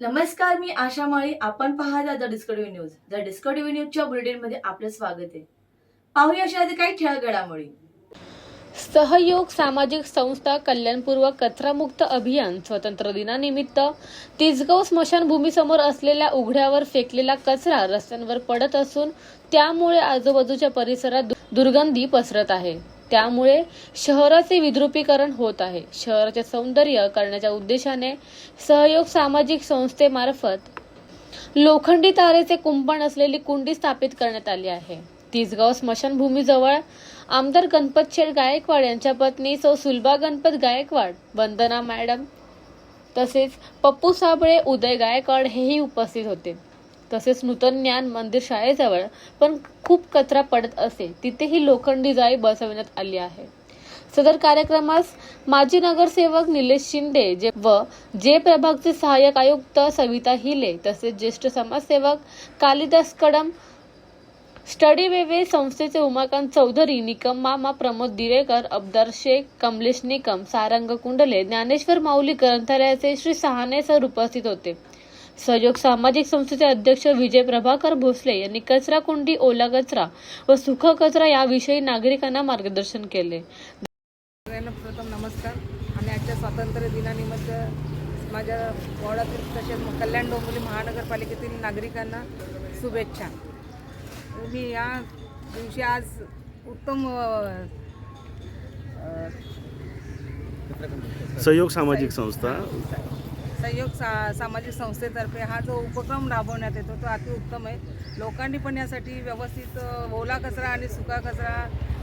नमस्कार मी आशा माळी. आपण पाहता the Discovery news. The Discovery न्यूजच्या बुलेटिनमध्ये आपलं स्वागत आहे. पाहूया अशा काही ठळक घडामोडी सहयोग सामाजिक संस्था कल्याणपूर्वक कचरामुक्त अभियान स्वतंत्र दिनानिमित्त तिसगाव स्मशानभूमीसमोर असलेल्या उघड्यावर फेकलेला कचरा रस्त्यांवर पडत असून त्यामुळे आजूबाजूच्या परिसरात दुर्गंधी पसरत आहे. त्यामुळे शहराचे विद्रुपीकरण होत आहे. शहराचे सौंदर्य करण्याच्या उद्देशाने सहयोग सामाजिक संस्थेमार्फत लोखंडी तारेचे कुंपण असलेली कुंडी स्थापित करण्यात आली आहे. तिसगाव स्मशानभूमीजवळ आमदार गणपत शेठ गायकवाड यांच्या पत्नी सौ सुलभा गणपत गायकवाड वंदना मॅडम तसेच पप्पू साबळे उदय गायकवाड हेही उपस्थित होते. तसेच नूतन ज्ञान मंदिर शाळेजवळ पण खूप कचरा पडत असे. तिथेही लोखंडी जाळी बसवण्यात आली आहे. सदर कार्यक्रमास माजी नगरसेवक निलेश शिंदे जे व जे प्रभागचे सहाय्यक आयुक्त सविता हिले तसेच ज्येष्ठ समाजसेवक कालिदास कदम स्टडी वेवे संस्थेचे उमाकांत चौधरी निकम मामा प्रमोद दिरेकर अब्दार शेख कमलेश निकम सारंग कुंडले ज्ञानेश्वर माऊली ग्रंथालयाचे श्री सहाने सर उपस्थित होते. सहयोग सामाजिक संस्थेचे अध्यक्ष विजय प्रभाकर भोसले यांनी कचरा कुंडी ओला कचरा व सुख कचरा याविषयी नागरिकांना मार्गदर्शन केले. सगळ्यांना प्रथम नमस्कार. आणि आजच्या स्वातंत्र्य दिनानिमित्त माझ्या वॉर्डातील तसेच कल्याण डोंबिवली महानगरपालिकेतील नागरिकांना शुभेच्छा. मी या दिवशी आज उत्तम सहयोग सामाजिक संस्था सहयोग सा सामाजिक संस्थेतर्फे हा जो उपक्रम राबवण्यात येतो तो अतिउत्तम आहे. लोकांनी पण यासाठी व्यवस्थित ओला कचरा आणि सुका कचरा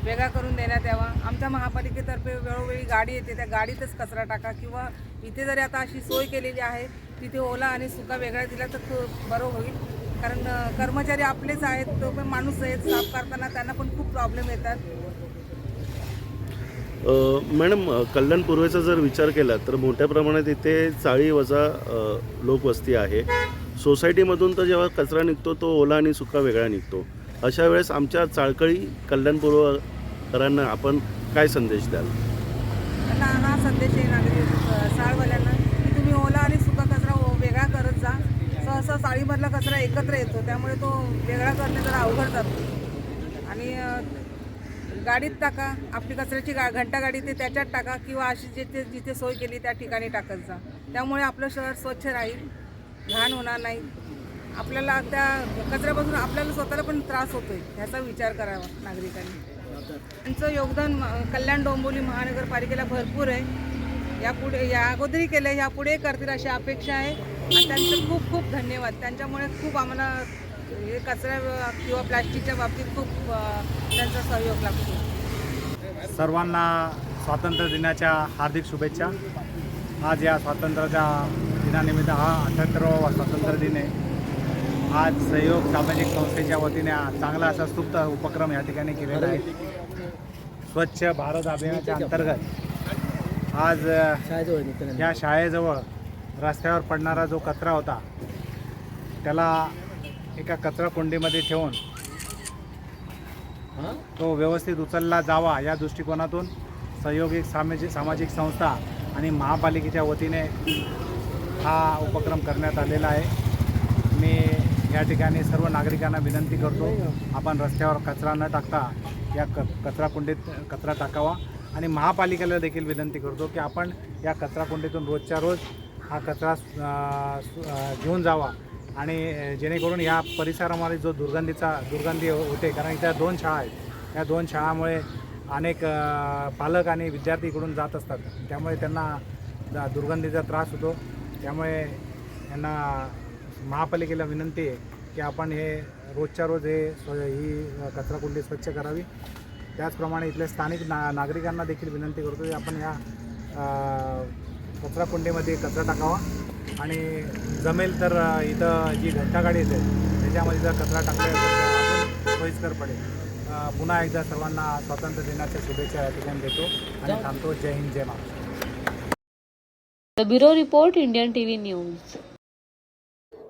वेगळा करून देण्यात यावा. आमच्या महापालिकेतर्फे वेळोवेळी गाडी येते त्या गाडीतच कचरा टाका किंवा इथे जरी आता अशी सोय केलेली आहे तिथे ओला आणि सुका वेगळा दिला तर खूप बरं होईल. कारण कर्मचारी आपलेच आहेत तो पण माणूस आहेत साफ करताना त्यांना पण खूप प्रॉब्लेम येतात. मॅडम कल्याण पूर्वेचा जर विचार केला तर मोठ्या प्रमाणात इथे चाळी वजा लोकवस्ती आहे. सोसायटीमधून तर जेव्हा कचरा निघतो तो ओला आणि सुका वेगळा निघतो. अशा वेळेस आमच्या चाळकळी कल्याण पूर्वकरांना आपण काय संदेश द्याल? हा संदेश आहे नागरिक की तुम्ही ओला आणि सुका कचरा वेगळा करत जा. सहसा चाळीमधला कचरा एकत्र येतो त्यामुळे तो वेगळा करणे जरा अवघड जातो. आणि गाडीत टाका आपली कचऱ्याची गा घंटा गाडी ते त्याच्यात टाका किंवा अशी जिथे जिथे सोय केली त्या ठिकाणी टाकत जा. त्यामुळे आपलं शहर स्वच्छ राहील घाण होणार नाही. आपल्याला त्या कचऱ्यापासून आपल्याला स्वतःला पण त्रास होतोय ह्याचा विचार करावा नागरिकांनी. त्यांचं योगदान म- कल्याण डोंबोली महानगरपालिकेला भरपूर आहे. यापुढे या अगोदरही केलं आहे यापुढे करतील अशी अपेक्षा आहे. आणि त्यांचं खूप खूप धन्यवाद. त्यांच्यामुळे खूप आम्हाला हे कचऱ्या किंवा प्लॅस्टिकच्या बाबतीत खूप त्यांचा सहयोग लागतो. सर्वांना स्वातंत्र्य दिनाच्या हार्दिक शुभेच्छा. आज या स्वातंत्र्याच्या दिनानिमित्त हा अठ्ठ्याहत्तरावा स्वातंत्र्य दिन आहे. आज सहयोग सामाजिक संस्थेच्या वतीने चांगला असा स्तुप्त उपक्रम या ठिकाणी केलेला आहे. स्वच्छ भारत अभियानाच्या अंतर्गत आज या शाळेजवळ रस्त्यावर पडणारा जो कचरा होता त्याला एका कचरा कुंडीमध्ये ठेवून तो व्यवस्थित उचलला जावा या दृष्टिकोनातून. सहयोगिक सामाजिक सामाजिक संस्था आणि महापालिकेच्या वतीने हा उपक्रम करण्यात आलेला आहे. मी या ठिकाणी सर्व नागरिकांना विनंती करतो आपण रस्त्यावर कचरा न टाकता या क कचरा कुंडीत कचरा टाकावा. आणि महापालिकेला देखील विनंती करतो की आपण या कचरा कुंडीतून रोजच्या रोज हा कचरा घेऊन जावा. आणि जेणेकरून या परिसरामध्ये जो दुर्गंधीचा दुर्गंधी हो-, होते कारण इथल्या दोन शाळा आहेत. या दोन शाळामुळे अनेक पालक आणि विद्यार्थी इकडून जात असतात. त्यामुळे त्यांना दा- दुर्गंधीचा त्रास होतो. त्यामुळे यांना महापालिकेला विनंती आहे की आपण हे रोजच्या रोज हे स्व ही कचराकुंडी स्वच्छ करावी. त्याचप्रमाणे इथल्या स्थानिक ना नागरिकांना देखील विनंती करतो की आपण या कचराकुंडीमध्ये कचरा टाकावा. आणि जमेल तर इथं जी घंटागाडी येते त्याच्यामध्ये जर कचरा टाकला सोयीस्कर पडेल. पुन्हा एकदा सर्वांना स्वातंत्र्य दिनाच्या शुभेच्छा या ठिकाणी देतो आणि थांबतो. जय हिंद जय Maharashtra. The bureau report Indian TV news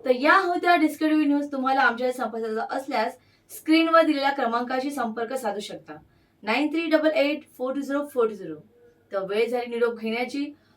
तर या होत्या डिस्कवरी न्यूज तुम्हाला आमच्या संपर्काचा असल्यास स्क्रीनवर दिलेल्या क्रमांकाशी संपर्क साधू शकता. Nine three double eight four two zero four two zero. तर वेळ झाली निरोप घेण्याची.